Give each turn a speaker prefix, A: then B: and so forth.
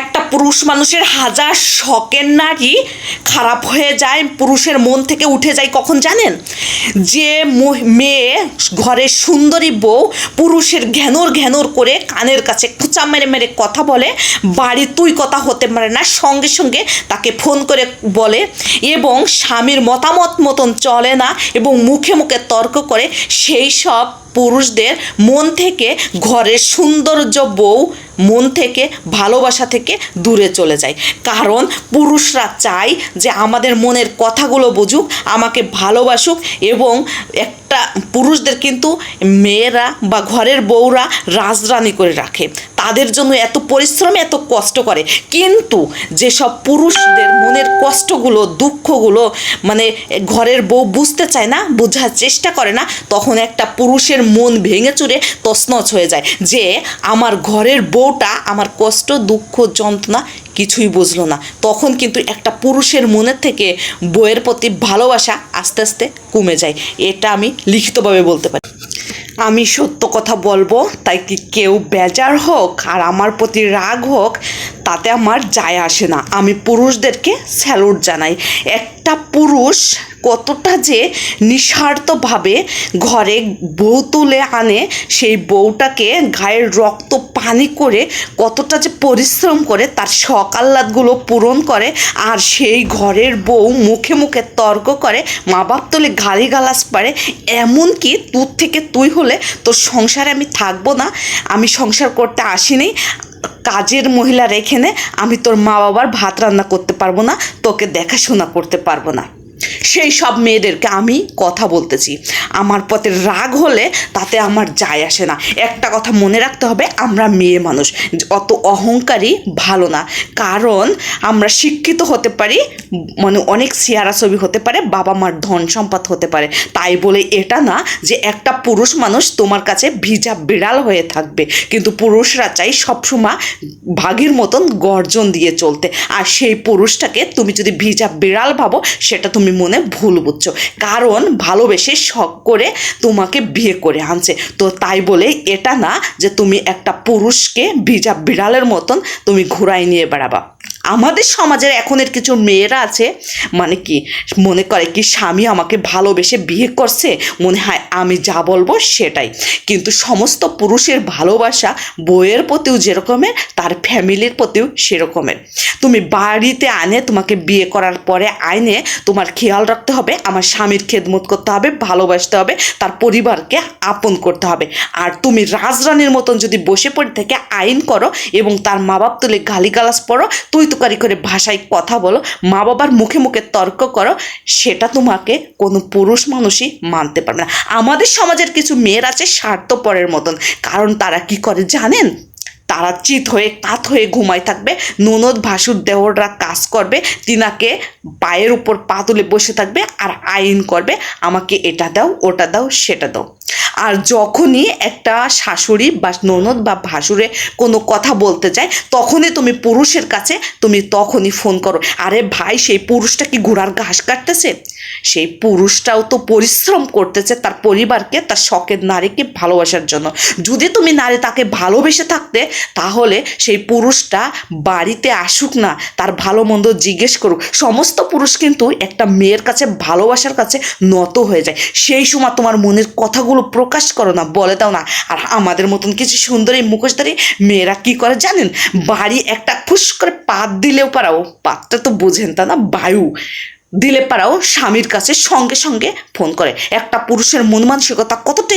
A: একটা পুরুষ মানুষের হাজার শখের নারী খারাপ হয়ে যায়, পুরুষের মন থেকে উঠে যায়, কখন জানেন? যে মেয়ে ঘরের সুন্দরী বউ পুরুষের ঘ্যানোর ঘ্যানোর করে কানের কাছে খুচা মেরে মেরে কথা বলে বাড়ি তুই কথা হতে পারে না, সঙ্গে সঙ্গে তাকে ফোন করে বলে এবং স্বামীর মতামত মতন চলে না এবং মুখে মুখে তর্ক করে, সেই সব পুরুষদের মন থেকে ঘরের সৌন্দর্য বউ মন থেকে ভালোবাসা থেকে দূরে চলে যায়। কারণ পুরুষরা চায় যে আমাদের মনের কথাগুলো বুঝুক, আমাকে ভালোবাসুক এবং একটা পুরুষদের কিন্তু মেয়েরা বা ঘরের বউরা রাজরানি করে রাখে। তাদের জন্য এত পরিশ্রম, এত কষ্ট করে। কিন্তু যেসব পুরুষদের মনের কষ্টগুলো, দুঃখগুলো মানে ঘরের বউ বুঝতে চায় না, বোঝার চেষ্টা করে না, তখন একটা পুরুষের মন ভেঙে চুরে তছনছ হয়ে যায় যে, আমার ঘরের বউটা আমার কষ্ট, দুঃখ, যন্ত্রণা কিছুই বুঝলো না। তখন কিন্তু একটা পুরুষের মনের থেকে বইয়ের প্রতি ভালোবাসা আস্তে আস্তে কমে যায়। এটা আমি লিখিতভাবে বলতে পারি। আমি সত্য কথা বলব, তাই কি কেউ বেজার হোক আর আমার প্রতি রাগ হোক, তাতে আমার যায় আসে না। আমি পুরুষদেরকে স্যালুট জানাই। একটা পুরুষ কতটা যে নিঃস্বার্থভাবে ঘরে বউ তুলে আনে, সেই বউটাকে গায়ের রক্ত পানি করে কতটা যে পরিশ্রম করে, তার সকাল্লাদগুলো পূরণ করে আর সেই ঘরের বউ মুখে মুখে তর্ক করে মা বাপ তুলে গালি গালাস পারে, এমনকি তুর থেকে তুই হলে তোর সংসারে আমি থাকব না, আমি সংসার করতে আসিনি, কাজের মহিলা রেখে নে, আমি তোর মা বাবার ভাত রান্না করতে পারব না, তোকে দেখাশোনা করতে পারব না। সেই সব মেয়েদেরকে আমি কথা বলতেছি। আমার পথে রাগ হলে তাতে আমার যায় আসে না। একটা কথা মনে রাখতে হবে, আমরা মেয়ে মানুষ। অত অহংকারী ভালো না। কারণ আমরা শিক্ষিত হতে পারি মানে অনেক সিয়ারা ছবি হতে পারে, বাবা মার ধন সম্পদ হতে পারে। তাই বলে এটা না যে একটা পুরুষ মানুষ তোমার কাছে ভিজা বিড়াল হয়ে থাকবে। কিন্তু পুরুষরা চাই সবসময় ভাগের মতন গর্জন দিয়ে চলতে। আর সেই পুরুষটাকে তুমি যদি ভিজা বিড়াল ভাবো, সেটা তুমি মনে ভুল বুঝছ। কারণ ভালোবেসে শখ করে তোমাকে বিয়ে করে আনছে। তো তাই বলে এটা না যে তুমি একটা পুরুষকে ভিজা বিড়ালের মতন তুমি ঘুরাই নিয়ে বেড়াবা। আমাদের সমাজের এখনের কিছু মেয়েরা আছে মানে কি, মনে করে কি স্বামী আমাকে ভালোবেসে বিয়ে করছে, মনে হয় আমি যা বলব সেটাই। কিন্তু সমস্ত পুরুষের ভালোবাসা বইয়ের প্রতিও যেরকমের, তার ফ্যামিলির প্রতিও সেরকমের। তুমি বাড়িতে আনে, তোমাকে বিয়ে করার পরে আইনে তোমার খেয়াল রাখতে হবে, আমার স্বামীর খেদমত করতে হবে, ভালোবাসতে হবে, তার পরিবারকে আপন করতে হবে। আর তুমি রাজরানীর মতন যদি বসে পড়ে থেকে আইন করো এবং তার মা বাপ তুলে গালিগালাজ পড়ো তুই তুকারি করে ভাষায় কথা বলো, মা বাবার মুখে মুখে তর্ক করো, সেটা তোমাকে কোনো পুরুষ মানুষই মানতে পারবে না। আমাদের সমাজের কিছু মেয়ের আছে স্বার্থপরের মতন, কারণ তারা কি করে জানেন? তারা চিত হয়ে, কাত হয়ে ঘুমায় থাকবে, ননদ ভাসুর দেহররা কাজ করবে, তিনাকে পায়ের উপর পা তুলে বসে থাকবে আর আইন করবে, আমাকে এটা দাও, ওটা দাও, সেটা দাও। আর যখনই একটা শাশুড়ি বা ননদ বা ভাসুরে কোনো কথা বলতে যায় তখনই তুমি পুরুষের কাছে তুমি তখনই ফোন করো। আরে ভাই, সেই পুরুষটা কি ঘোড়ার ঘাস কাটতেছে? সেই পুরুষটাও তো পরিশ্রম করতেছে তার পরিবারকে, তার শখের নারীকে ভালোবাসার জন্য। যদি তুমি নারী তাকে ভালোবেসে থাকতে, তাহলে সেই পুরুষটা বাড়িতে আসুক না, তার ভালো মন্দ জিজ্ঞেস করুক। সমস্ত পুরুষ কিন্তু একটা মেয়ের কাছে, ভালোবাসার কাছে নত হয়ে যায়। সেই সময় তোমার মনের কথাগুলো প্রকাশ করো না, বলে দাও না। আর আমাদের মতন কিছু সুন্দর এই মুখোশধারী মেয়েরা কি করে জানেন? বাড়ি একটা ফুস করে পাত দিলেও পারাও। পাতটা তো বোঝেন তা না, বায়ু। দিলে পারাও, স্বামীর কাছে সঙ্গে সঙ্গে ফোন করে। একটা পুরুষের মন মানসিকতা কতটাই